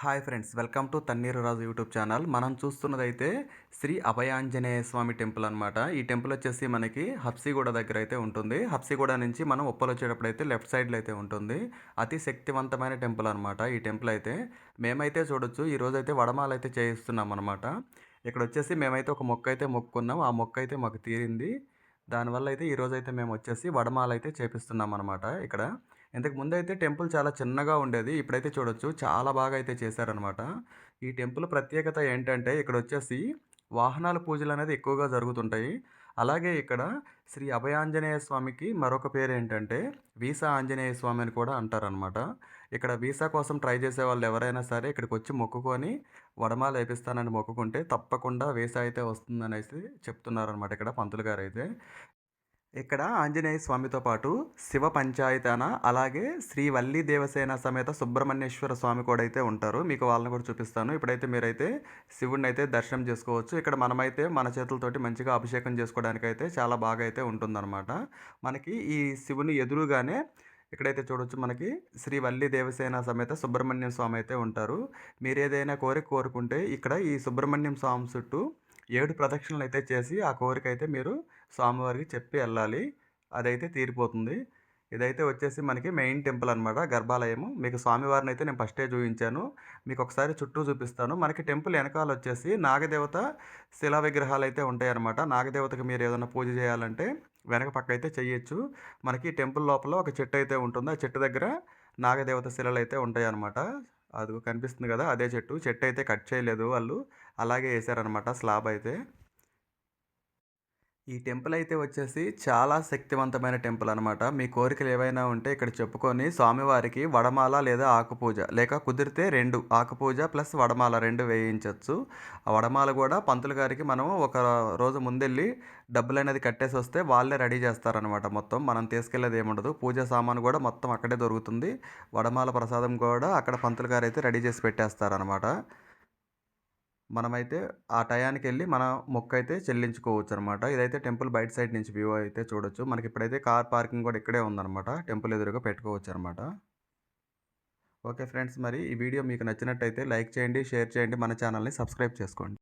Hi friends welcome to Tanneeru Raju YouTube channel. మనం చూస్తున్నదైతే Shri Abhayanjaneya Swamy temple అనమాట ఈ టెంపుల్ వచ్చేసి మనకి హప్సిగూడ దగ్గర అయితే ఉంటుంది. హప్సిగూడ నుంచి మనం ఉప్పలు వచ్చేటప్పుడు అయితే లెఫ్ట్ సైడ్లో అయితే ఉంటుంది. అతి శక్తివంతమైన టెంపుల్ అనమాట ఈ టెంపుల్ అయితే. మేమైతే చూడొచ్చు ఈరోజు అయితే వడమాలు అయితే చేయిస్తున్నాం అనమాట ఇక్కడ వచ్చేసి మేమైతే ఒక మొక్క అయితే మొక్కుకున్నాం. ఆ మొక్క అయితే మాకు తీరింది. దానివల్ల అయితే ఈరోజైతే మేము వచ్చేసి వడమాలు అయితే చేపిస్తున్నాం అనమాట ఇక్కడ. ఇంతకు ముందు అయితే టెంపుల్ చాలా చిన్నగా ఉండేది. ఇప్పుడైతే చూడొచ్చు చాలా బాగా అయితే చేశారనమాట ఈ టెంపుల్ ప్రత్యేకత ఏంటంటే ఇక్కడ వచ్చేసి వాహనాల పూజలు అనేది ఎక్కువగా జరుగుతుంటాయి. అలాగే ఇక్కడ శ్రీ అభయాంజనేయ స్వామికి మరొక పేరు ఏంటంటే వీసా ఆంజనేయ స్వామి అని కూడా అంటారనమాట ఇక్కడ వీసా కోసం ట్రై చేసే వాళ్ళు ఎవరైనా సరే ఇక్కడికి వచ్చి మొక్కుకొని వడమాల వేపిస్తానని మొక్కుకుంటే తప్పకుండా వీసా అయితే వస్తుందనేసి చెప్తున్నారనమాట ఇక్కడ పంతులు గారు అయితే. ఇక్కడ ఆంజనేయ స్వామితో పాటు శివ పంచాయతన అలాగే శ్రీ వల్లి దేవసేన సమేత సుబ్రహ్మణ్యేశ్వర స్వామి కూడా అయితే ఉంటారు. మీకు వాళ్ళని కూడా చూపిస్తాను. ఇప్పుడైతే మీరైతే శివుడిని అయితే దర్శనం చేసుకోవచ్చు. ఇక్కడ మనమైతే మన చేతులతోటి మంచిగా అభిషేకం చేసుకోవడానికి అయితే చాలా బాగా అయితే ఉంటుందన్నమాట. మనకి ఈ శివుని ఎదురుగానే ఇక్కడైతే చూడొచ్చు మనకి శ్రీ వల్లి దేవసేన సమేత సుబ్రహ్మణ్యం స్వామి అయితే ఉంటారు. మీరు ఏదైనా కోరిక కోరుకుంటే ఇక్కడ ఈ సుబ్రహ్మణ్యం స్వామి చుట్టూ ఏడు ప్రదక్షిణలు అయితే చేసి ఆ కోరిక అయితే మీరు స్వామివారికి చెప్పి వెళ్ళాలి. అదైతే తీరిపోతుంది. ఇదైతే వచ్చేసి మనకి మెయిన్ టెంపుల్ అనమాట గర్భాలయము. మీకు స్వామివారిని అయితే నేను ఫస్టే చూపించాను మీకు ఒకసారి చుట్టూ చూపిస్తాను. మనకి టెంపుల్ వెనకాల వచ్చేసి నాగదేవత శిలా విగ్రహాలు అయితే ఉంటాయి అనమాట నాగదేవతకి మీరు ఏదైనా పూజ చేయాలంటే వెనక పక్క అయితే చేయొచ్చు మనకి టెంపుల్ లోపల ఒక చెట్టు అయితే ఉంటుంది. ఆ చెట్టు దగ్గర నాగదేవత శిలలు అయితే ఉంటాయి అనమాట అది కనిపిస్తుంది కదా అదే చెట్టు. చెట్టు అయితే కట్ చేయలేదు వాళ్ళు. అలాగే వేసారనమాట స్లాబ్ అయితే. ఈ టెంపుల్ అయితే వచ్చేసి చాలా శక్తివంతమైన టెంపుల్ అనమాట మీ కోరికలు ఏవైనా ఉంటే ఇక్కడ చెప్పుకొని స్వామివారికి వడమాల లేదా ఆకుపూజ లేక కుదిరితే రెండు ఆకుపూజ ప్లస్ వడమాల రెండు వేయించవచ్చు ఆ వడమాల కూడా పంతులు గారికి మనం ఒక రోజు ముందెళ్ళి డబ్బులు అనేది కట్టేసి వస్తే వాళ్ళే రెడీ చేస్తారనమాట మొత్తం. మనం తీసుకెళ్ళేది ఏముండదు. పూజ సామాను కూడా మొత్తం అక్కడే దొరుకుతుంది. వడమాల ప్రసాదం కూడా అక్కడ పంతులు గారు అయితే రెడీ చేసి పెట్టేస్తారనమాట మనమైతే ఆ టయానికి వెళ్ళి మన మొక్క అయితే చెల్లించుకోవచ్చు అనమాట ఇదైతే టెంపుల్ బయట సైడ్ నుంచి వ్యూ అయితే చూడొచ్చు. మనకి ఇప్పుడైతే కార్ పార్కింగ్ కూడా ఇక్కడే ఉందన్నమాట టెంపుల్ ఎదురుగా పెట్టుకోవచ్చు అనమాట ఓకే ఫ్రెండ్స్ మరి ఈ వీడియో మీకు నచ్చినట్టయితే లైక్ చేయండి షేర్ చేయండి. మన ఛానల్ని సబ్స్క్రైబ్ చేసుకోండి.